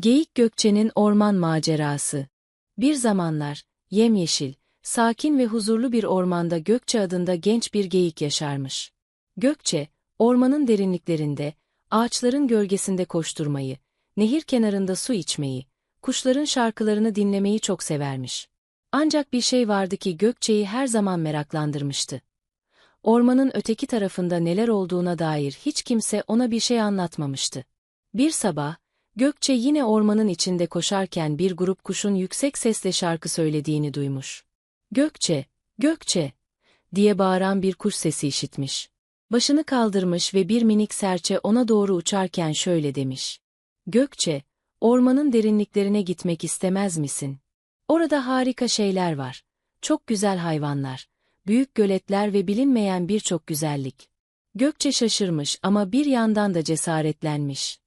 Geyik Gökçe'nin orman macerası. Bir zamanlar, yemyeşil, sakin ve huzurlu bir ormanda Gökçe adında genç bir geyik yaşarmış. Gökçe, ormanın derinliklerinde, ağaçların gölgesinde koşturmayı, nehir kenarında su içmeyi, kuşların şarkılarını dinlemeyi çok severmiş. Ancak bir şey vardı ki Gökçe'yi her zaman meraklandırmıştı. Ormanın öteki tarafında neler olduğuna dair hiç kimse ona bir şey anlatmamıştı. Bir sabah, Gökçe yine ormanın içinde koşarken bir grup kuşun yüksek sesle şarkı söylediğini duymuş. Gökçe, Gökçe diye bağıran bir kuş sesi işitmiş. Başını kaldırmış ve bir minik serçe ona doğru uçarken şöyle demiş. Gökçe, ormanın derinliklerine gitmek istemez misin? Orada harika şeyler var. Çok güzel hayvanlar, büyük göletler ve bilinmeyen birçok güzellik. Gökçe şaşırmış ama bir yandan da cesaretlenmiş.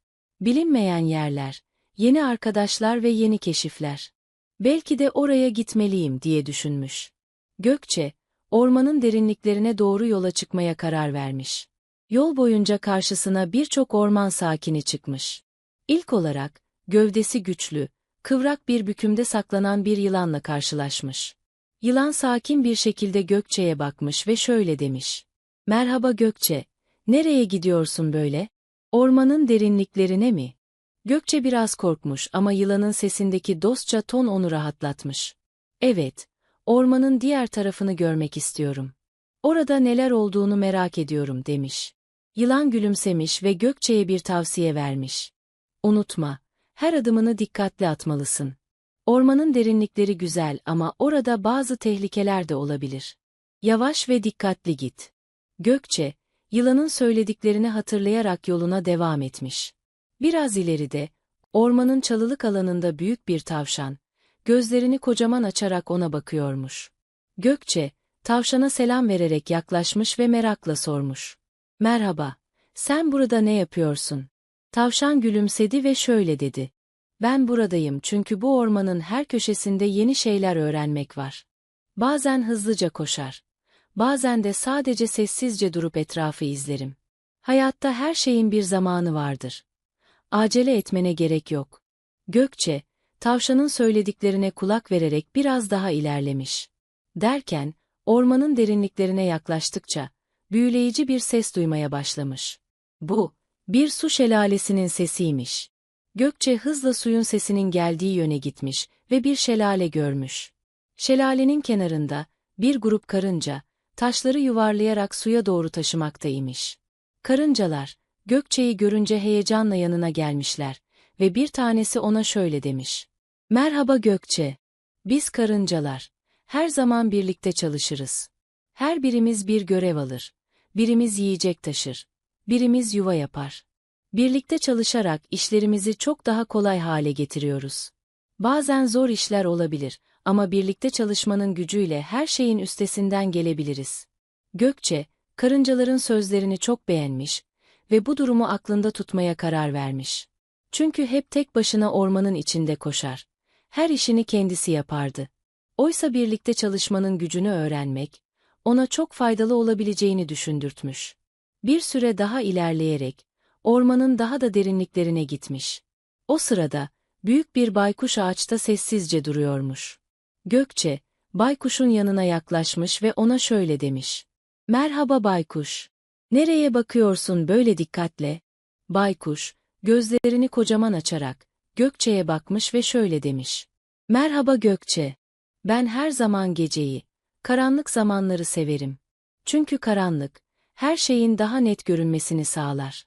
Bilinmeyen yerler, yeni arkadaşlar ve yeni keşifler. Belki de oraya gitmeliyim diye düşünmüş. Gökçe, ormanın derinliklerine doğru yola çıkmaya karar vermiş. Yol boyunca karşısına birçok orman sakini çıkmış. İlk olarak, gövdesi güçlü, kıvrak bir bükümde saklanan bir yılanla karşılaşmış. Yılan sakin bir şekilde Gökçe'ye bakmış ve şöyle demiş. Merhaba Gökçe, nereye gidiyorsun böyle? Ormanın derinliklerine mi? Gökçe biraz korkmuş ama yılanın sesindeki dostça ton onu rahatlatmış. Evet, ormanın diğer tarafını görmek istiyorum. Orada neler olduğunu merak ediyorum demiş. Yılan gülümsemiş ve Gökçe'ye bir tavsiye vermiş. Unutma, her adımını dikkatli atmalısın. Ormanın derinlikleri güzel ama orada bazı tehlikeler de olabilir. Yavaş ve dikkatli git. Gökçe, yılanın söylediklerini hatırlayarak yoluna devam etmiş. Biraz ileride, ormanın çalılık alanında büyük bir tavşan, gözlerini kocaman açarak ona bakıyormuş. Gökçe, tavşana selam vererek yaklaşmış ve merakla sormuş. Merhaba, sen burada ne yapıyorsun? Tavşan gülümsedi ve şöyle dedi. Ben buradayım çünkü bu ormanın her köşesinde yeni şeyler öğrenmek var. Bazen hızlıca koşar. Bazen de sadece sessizce durup etrafı izlerim. Hayatta her şeyin bir zamanı vardır. Acele etmene gerek yok. Gökçe, tavşanın söylediklerine kulak vererek biraz daha ilerlemiş. Derken, ormanın derinliklerine yaklaştıkça, büyüleyici bir ses duymaya başlamış. Bu, bir su şelalesinin sesiymiş. Gökçe hızla suyun sesinin geldiği yöne gitmiş ve bir şelale görmüş. Şelalenin kenarında, bir grup karınca, taşları yuvarlayarak suya doğru taşımaktaymış. Karıncalar, Gökçe'yi görünce heyecanla yanına gelmişler ve bir tanesi ona şöyle demiş. Merhaba Gökçe. Biz karıncalar. Her zaman birlikte çalışırız. Her birimiz bir görev alır. Birimiz yiyecek taşır. Birimiz yuva yapar. Birlikte çalışarak işlerimizi çok daha kolay hale getiriyoruz. Bazen zor işler olabilir ama birlikte çalışmanın gücüyle her şeyin üstesinden gelebiliriz. Gökçe, karıncaların sözlerini çok beğenmiş ve bu durumu aklında tutmaya karar vermiş. Çünkü hep tek başına ormanın içinde koşar. Her işini kendisi yapardı. Oysa birlikte çalışmanın gücünü öğrenmek, ona çok faydalı olabileceğini düşündürtmüş. Bir süre daha ilerleyerek, ormanın daha da derinliklerine gitmiş. O sırada, büyük bir baykuş ağaçta sessizce duruyormuş. Gökçe, baykuşun yanına yaklaşmış ve ona şöyle demiş. Merhaba baykuş. Nereye bakıyorsun böyle dikkatle? Baykuş, gözlerini kocaman açarak, Gökçe'ye bakmış ve şöyle demiş. Merhaba Gökçe. Ben her zaman geceyi, karanlık zamanları severim. Çünkü karanlık, her şeyin daha net görünmesini sağlar.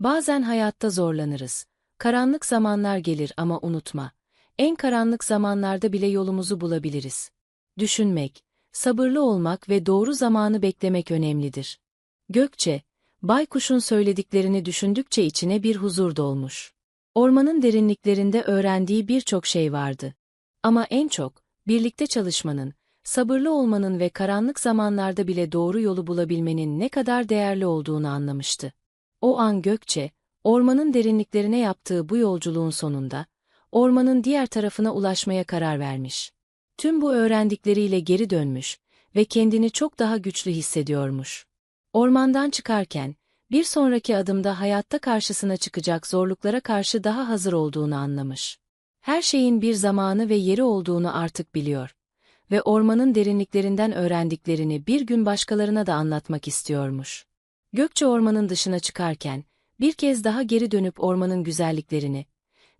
Bazen hayatta zorlanırız. Karanlık zamanlar gelir ama unutma. En karanlık zamanlarda bile yolumuzu bulabiliriz. Düşünmek, sabırlı olmak ve doğru zamanı beklemek önemlidir. Gökçe, baykuşun söylediklerini düşündükçe içine bir huzur dolmuş. Ormanın derinliklerinde öğrendiği birçok şey vardı. Ama en çok, birlikte çalışmanın, sabırlı olmanın ve karanlık zamanlarda bile doğru yolu bulabilmenin ne kadar değerli olduğunu anlamıştı. O an Gökçe, ormanın derinliklerine yaptığı bu yolculuğun sonunda, ormanın diğer tarafına ulaşmaya karar vermiş. Tüm bu öğrendikleriyle geri dönmüş ve kendini çok daha güçlü hissediyormuş. Ormandan çıkarken, Bir sonraki adımda hayatta karşısına çıkacak zorluklara karşı daha hazır olduğunu anlamış. Her şeyin bir zamanı ve yeri olduğunu artık biliyor ve ormanın derinliklerinden öğrendiklerini bir gün başkalarına da anlatmak istiyormuş. Gökçe ormanın dışına çıkarken, bir kez daha geri dönüp ormanın güzelliklerini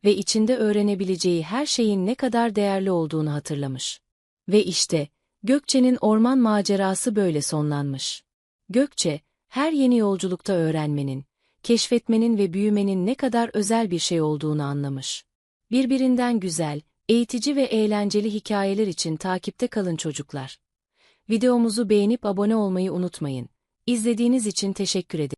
ve içinde öğrenebileceği her şeyin ne kadar değerli olduğunu hatırlamış. Ve işte, Gökçe'nin orman macerası böyle sonlanmış. Gökçe, her yeni yolculukta öğrenmenin, keşfetmenin ve büyümenin ne kadar özel bir şey olduğunu anlamış. Birbirinden güzel, eğitici ve eğlenceli hikayeler için takipte kalın çocuklar. Videomuzu beğenip abone olmayı unutmayın. İzlediğiniz için teşekkür ederim.